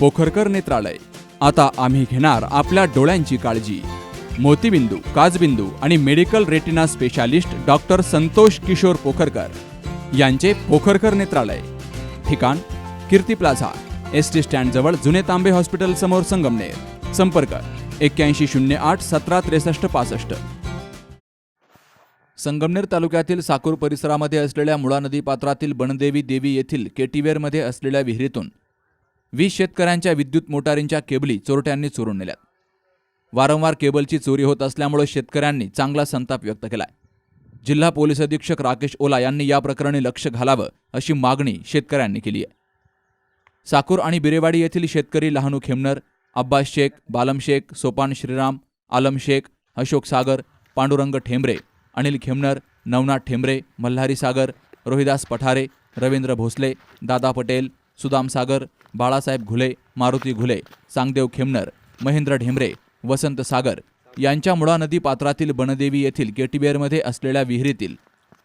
पोखरकर नेत्रालय. आता आम्ही घेणार आपल्या डोळ्यांची काळजी. मोतीबिंदू काजबिंदू आणि medical retina specialist doctor Santosh Kishor Pokharkar यांचे पोखरकर नेत्रालय. ठिकाण कीर्ती प्लाझा एस टी स्टँडजवळ जुने तांबे हॉस्पिटल समोर संगमनेर. संपर्क एक्क्याऐंशी शून्य आठ सतरा त्रेसष्ट पासष्ट. संगमनेर तालुक्यातील साकूर परिसरामध्ये असलेल्या मुळा नदी पात्रातील बनदेवी देवी येथील केटीवेरमध्ये असलेल्या विहिरीतून वीस शेतकऱ्यांच्या विद्युत मोटारींच्या केबली चोरट्यांनी चोरून नेल्यात. वारंवार केबलची चोरी होत असल्यामुळे शेतकऱ्यांनी चांगला संताप व्यक्त केलाय. जिल्हा पोलीस अधीक्षक राकेश ओला यांनी या प्रकरणी लक्ष घालावं अशी मागणी शेतकऱ्यांनी केली आहे. साकूर आणि बिरेवाडी येथील शेतकरी लहानू खेमनर अब्बास शेख बालम शेख सोपान श्रीराम आलम शेख अशोक सागर पांडुरंग ठेंबरे अनिल खेमनर नवनाथ ठेंबरे मल्हारी सागर रोहिदास पठारे रवींद्र भोसले दादा पटेल सुदाम सागर बाळासाहेब घुले मारुती घुले सांगदेव खेमनर महेंद्र ढेंबरे वसंत सागर यांच्या मुळा नदी पात्रातील बनदेवी येथील केटीबेअरमध्ये असलेल्या विहिरीतील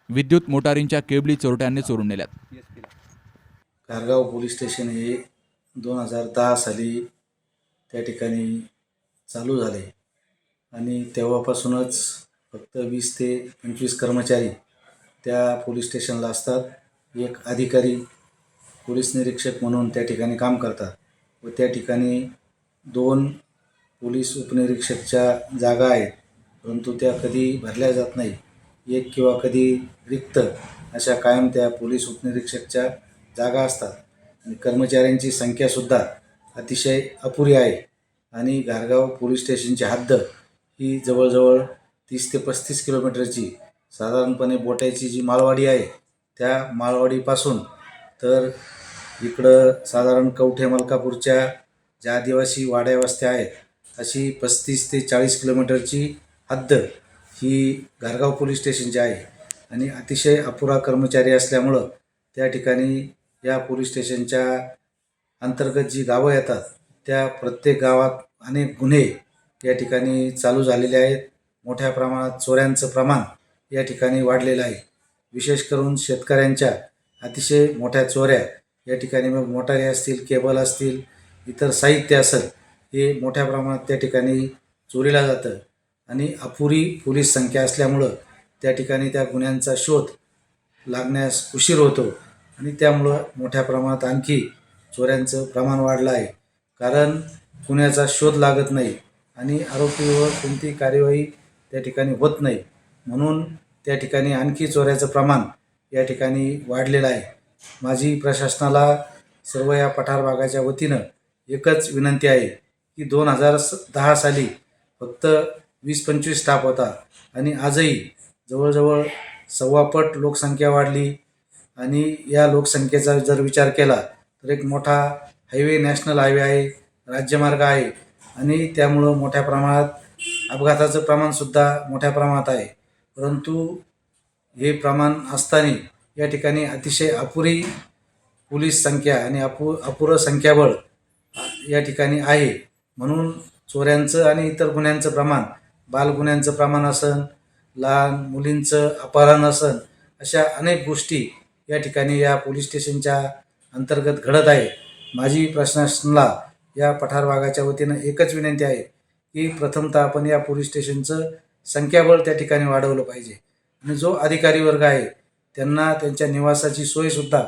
विद्युत मोटारींच्या केबली चोरट्यांनी चोरून नेल्यात. कारगाव पोलीस स्टेशन हे दोन हजार दहा साली त्या ठिकाणी चालू झाले. आणि तेव्हापासूनच फक्त वीस ते पंचवीस कर्मचारी त्या पोलीस स्टेशनला असतात. एक अधिकारी पोलीस निरीक्षक म्हणून त्या ठिकाणी काम करतात व त्या ठिकाणी दोन पोलीस उपनिरीक्षकच्या जागा आहेत परंतु त्या कधी भरल्या जात नाही. एक किंवा कधी रिक्त अशा कायम त्या पोलीस उपनिरीक्षकच्या जागा असतात. आणि कर्मचाऱ्यांची संख्यासुद्धा अतिशय अपुरी आहे. आणि घारगाव पोलीस स्टेशनची हद्द ही जवळजवळ तीस ते पस्तीस किलोमीटरची साधारणपणे बोटायची जी मालवाडी आहे त्या मालवाडीपासून तर इकडं साधारण कवठे मलकापूरच्या ज्या आदिवासी वाड्या वस्त्या आहेत अशी पस्तीस ते चाळीस किलोमीटरची हद्द ही घारगाव पोलीस स्टेशनची आहे आणि अतिशय अपुरा कर्मचारी असल्यामुळं त्या ठिकाणी या पोलीस स्टेशनच्या अंतर्गत जी गावं येतात त्या प्रत्येक गावात अनेक गुन्हे या ठिकाणी चालू झालेले आहेत. मोठ्या प्रमाणात चोऱ्यांचं प्रमाण या ठिकाणी वाढलेलं आहे. विशेष करून शेतकऱ्यांच्या अतिशय मोठ्या चोऱ्या या ठिकाणी मग मोटारी असतील केबल असतील इतर साहित्य असेल हे मोठ्या प्रमाणात त्या ठिकाणी चोरीला जातं. आणि अपुरी पोलीस संख्या असल्यामुळं त्या ठिकाणी त्या गुन्ह्यांचा शोध लागण्यास उशीर होतो. आणि त्यामुळं मोठ्या प्रमाणात आणखी चोऱ्यांचं प्रमाण वाढलं आहे. कारण गुन्ह्याचा शोध लागत नाही आणि आरोपीवर कोणती कार्यवाही त्या ठिकाणी होत नाही. म्हणून त्या ठिकाणी आणखी चोऱ्याचं प्रमाण या ठिकाणी वाढलेला आहे. माझी प्रशासनाला सर्व या पठार भागाच्या वतीनं एकच विनंती आहे की दोन हजार स दहा साली फक्त वीस पंचवीस स्टाफ होता आणि आजही जवळजवळ सव्वापट लोकसंख्या वाढली आणि या लोकसंख्येचा जर विचार केला तर एक मोठा हायवे नॅशनल हायवे आहे राज्यमार्ग आहे आणि त्यामुळं मोठ्या प्रमाणात अपघाताचं प्रमाणसुद्धा मोठ्या प्रमाणात आहे. परंतु हे प्रमाण असताना या ठिकाणी अतिशय अपुरी पोलीस संख्या आणि अपु अपुरं संख्याबळ या ठिकाणी आहे. म्हणून चोऱ्यांचं आणि इतर गुन्ह्यांचं प्रमाण बालगुन्ह्यांचं प्रमाण असन लहान मुलींचं अपहरण असन अशा अनेक गोष्टी या ठिकाणी या पोलीस स्टेशनच्या अंतर्गत घडत आहे. माझी प्रशासनाला या पठार भागाच्या वतीनं एकच विनंती आहे की प्रथमतः आपण या पोलीस स्टेशनचं संख्याबळ त्या ठिकाणी वाढवलं पाहिजे. आणि जो अधिकारी वर्ग आहे त्यांना त्यांच्या निवासाची सोयसुद्धा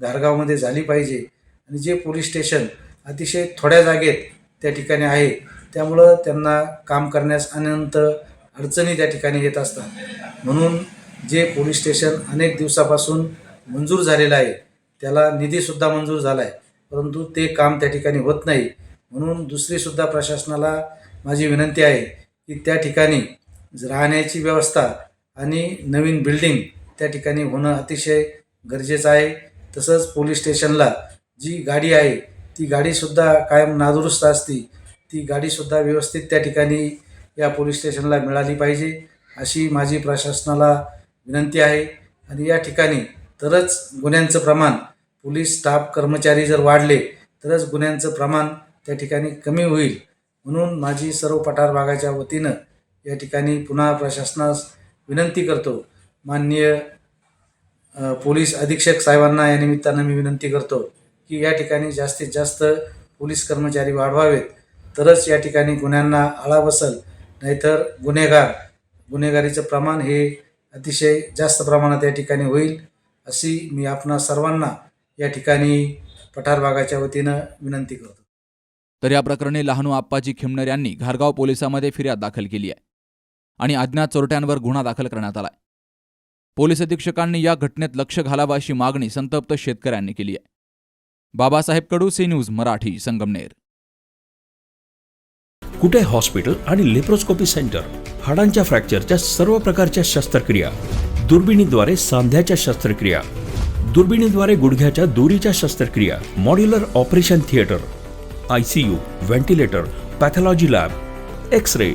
धारगावमध्ये झाली पाहिजे. आणि जे पोलीस स्टेशन अतिशय थोड्या जागेत त्या ठिकाणी आहे त्यामुळं त्यांना काम करण्यास अनंत अडचणी त्या ठिकाणी येत असतात. म्हणून जे पोलीस स्टेशन अनेक दिवसापासून मंजूर झालेलं आहे त्याला निधीसुद्धा मंजूर झाला आहे परंतु ते काम त्या ठिकाणी होत नाही. म्हणून दुसरीसुद्धा प्रशासनाला माझी विनंती आहे की त्या ठिकाणी राहण्याची व्यवस्था आणि नवीन बिल्डिंग त्या ठिकाणी होणं अतिशय गरजेचं आहे. तसंच पोलीस स्टेशनला जी गाडी आहे ती गाडीसुद्धा कायम नादुरुस्त असती. ती गाडीसुद्धा व्यवस्थित त्या ठिकाणी या पोलीस स्टेशनला मिळाली पाहिजे अशी माझी प्रशासनाला विनंती आहे. आणि या ठिकाणी तरच गुन्ह्यांचं प्रमाण पोलीस स्टाफ कर्मचारी जर वाढले तरच गुन्ह्यांचं प्रमाण त्या ठिकाणी कमी होईल. म्हणून माझी सर्व पठार भागाच्या वतीनं या ठिकाणी पुन्हा प्रशासनास विनंती करतो. माननीय पोलीस अधीक्षक साहेबांना या निमित्तानं मी विनंती करतो की या ठिकाणी जास्तीत जास्त पोलीस कर्मचारी वाढवावेत. तरच या ठिकाणी गुन्ह्यांना आळा बसल. नाहीतर गुन्हेगार गुन्हेगारीचं प्रमाण हे अतिशय जास्त प्रमाणात या ठिकाणी होईल अशी मी आपणा सर्वांना या ठिकाणी पठार भागाच्या वतीनं विनंती करतो. तर या प्रकरणी लहानू आप्पाजी खिमनर यांनी घारगाव पोलिसामध्ये फिर्याद दाखल केली आहे. आणि अज्ञात चोरट्यांवर गुन्हा दाखल करण्यात आलाय. पोलीस अधीक्षकांनी या घटनेत लक्ष घालावं अशी मागणी संतप्त शेतकऱ्यांनी केली आहे. Babasaheb Kadu C news Marathi Sangamner. Kute hospital आणि लेप्रोस्कोपी सेंटर? हाडांच्या फ्रॅक्चरच्या सर्व प्रकारच्या शस्त्रक्रिया. दुर्बिणीद्वारे सांध्याच्या शस्त्रक्रिया. दुर्बिणीद्वारे गुडघ्याच्या दोरीच्या शस्त्रक्रिया. Modular operation theatre. ICU ventilator pathology lab. X ray